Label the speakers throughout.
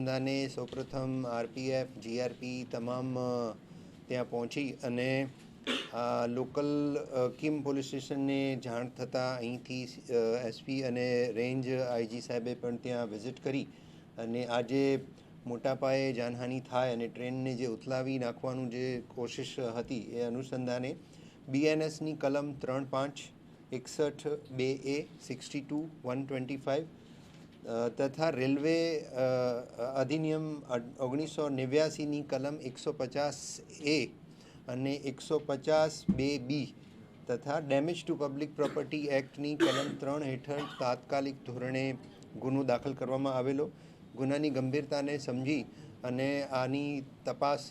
Speaker 1: દાને સૌપ્રથમ RPF, GRP તમામ ત્યાં પહોંચી અને લોકલ કિમ પોલીસ સ્ટેશનને જાણ થતાં અહીંથી એસપી અને રેન્જ આઈજી સાહેબે પણ ત્યાં વિઝિટ કરી અને આજે મોટા પાયે જાનહાનિ થાય અને ટ્રેનને જે ઉથલાવી નાખવાનું જે કોશિશ હતી એ અનુસંધાને બીએનએસની કલમ ત્રણ પાંચ, એકસઠ બે એ, sixty two, one twenty five તથા રેલવે અધિનિયમ ઓગણીસો નેવ્યાસીની કલમ એકસો પચાસ એ અને એકસો પચાસ બે બી તથા ડેમેજ ટુ પબ્લિક પ્રોપર્ટી એક્ટની કલમ ત્રણ હેઠળ તાત્કાલિક ધોરણે ગુનો દાખલ કરવામાં આવેલો. ગુનાની ગંભીરતાને સમજી અને આની તપાસ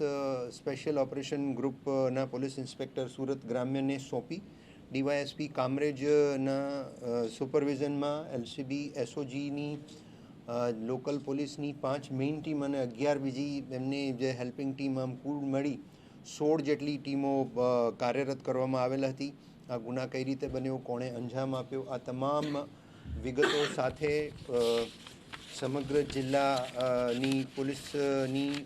Speaker 1: સ્પેશિયલ ઓપરેશન ગ્રુપના પોલીસ ઇન્સ્પેક્ટર સુરત ગ્રામ્યને સોંપી ડીવાયએસપી કામરેજના સુપરવિઝનમાં એલસીબી, એસઓજીની લોકલ પોલીસની પાંચ મેઇન ટીમ અને અગિયાર બીજી એમની જે હેલ્પિંગ ટીમ આમ કુલ મળી સોળ જેટલી ટીમો કાર્યરત કરવામાં આવેલ હતી. આ ગુના કઈ રીતે બન્યો, કોણે અંજામ આપ્યો, આ તમામ વિગતો સાથે સમગ્ર જિલ્લાની પોલીસની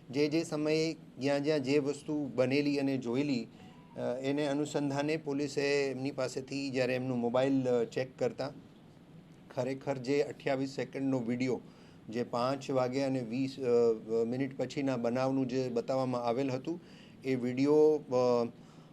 Speaker 1: જે જે સમયે જ્યાં જ્યાં જે વસ્તુ બનેલી અને જોયેલી એને અનુસંધાને પોલીસે એમની પાસેથી જ્યારે એમનું મોબાઈલ ચેક કરતા, ખરેખર જે અઠ્યાવીસ સેકન્ડનો વીડિયો જે પાંચ વાગે અને વીસ મિનિટ પછીના બનાવનું જે બતાવવામાં આવેલ હતું, એ વીડિયો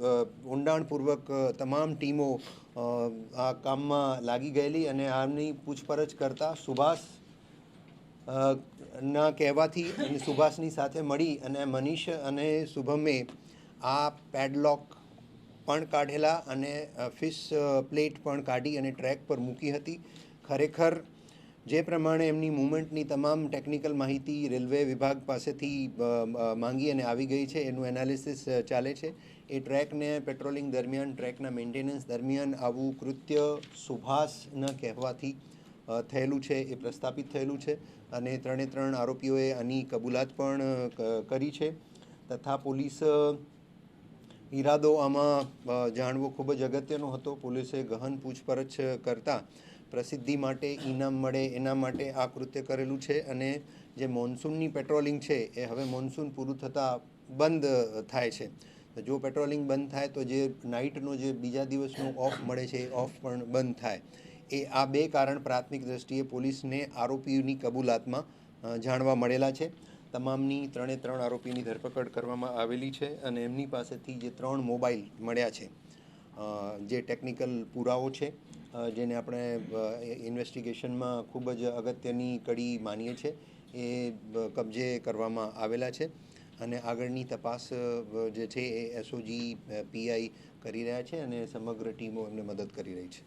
Speaker 1: ઊંડાણપૂર્વક તમામ ટીમો આ કામમાં લાગી ગયેલી અને આમની પૂછપરછ કરતાં સુભાષ ના કહેવાથી અને સુભાષની સાથે મળી અને મનીષ અને શુભમે આ પેડલોક પણ કાઢેલા અને ફિશ પ્લેટ પણ કાઢી અને ટ્રેક પર મૂકી હતી. ખરેખર જે પ્રમાણે એમની મુવમેન્ટની તમામ ટેકનિકલ માહિતી રેલવે વિભાગ પાસેથી માંગી અને આવી ગઈ છે. એનું એનાલિસિસ ચાલે છે. એ ટ્રેકને પેટ્રોલિંગ દરમિયાન ટ્રેકના મેન્ટેનન્સ દરમિયાન આવું કૃત્ય સુભાષના કહેવાથી થયેલું છે, એ પ્રસ્થાપિત થયેલું છે. અને ત્રણે ત્રણ આરોપીઓએ આની કબૂલાત પણ કરી છે. તથા પોલીસ ઈરાદો આમાં જાણવો ખૂબ જ અગત્યનો હતો. પોલીસે ગહન પૂછપરછ કરતા પ્રસિદ્ધિ માટે, ઇનામ મળે, એના માટે આ કૃત્ય કરેલું છે અને જે મોન્સૂનની પેટ્રોલિંગ છે, એ હવે મોન્સૂન પૂરું થતાં બંધ થાય છે. જો પેટ્રોલિંગ બંધ થાય, તો જે નાઇટનો જે બીજા દિવસનો ઓફ મળે છે, એ ઓફ પણ બંધ થાય. એ આ બે કારણ પ્રાથમિક દ્રષ્ટિએ પોલીસને આરોપીની કબૂલાતમાં જાણવા મળેલા છે. તમામની ત્રણે ત્રણ આરોપીની ધરપકડ કરવામાં આવેલી છે અને એમની પાસેથી જે ત્રણ મોબાઈલ મળ્યા છે. જે ટેકનિકલ પુરાવો છે જેને આપણે ઇન્વેસ્ટિગેશનમાં ખૂબ જ અગત્યની કડી માનીએ છીએ એ કબજે કરવામાં આવેલા છે. અને આગળની તપાસ જે છે એ એસઓજી પીઆઈ કરી રહ્યા છે અને સમગ્ર ટીમો એમને મદદ કરી રહી છે.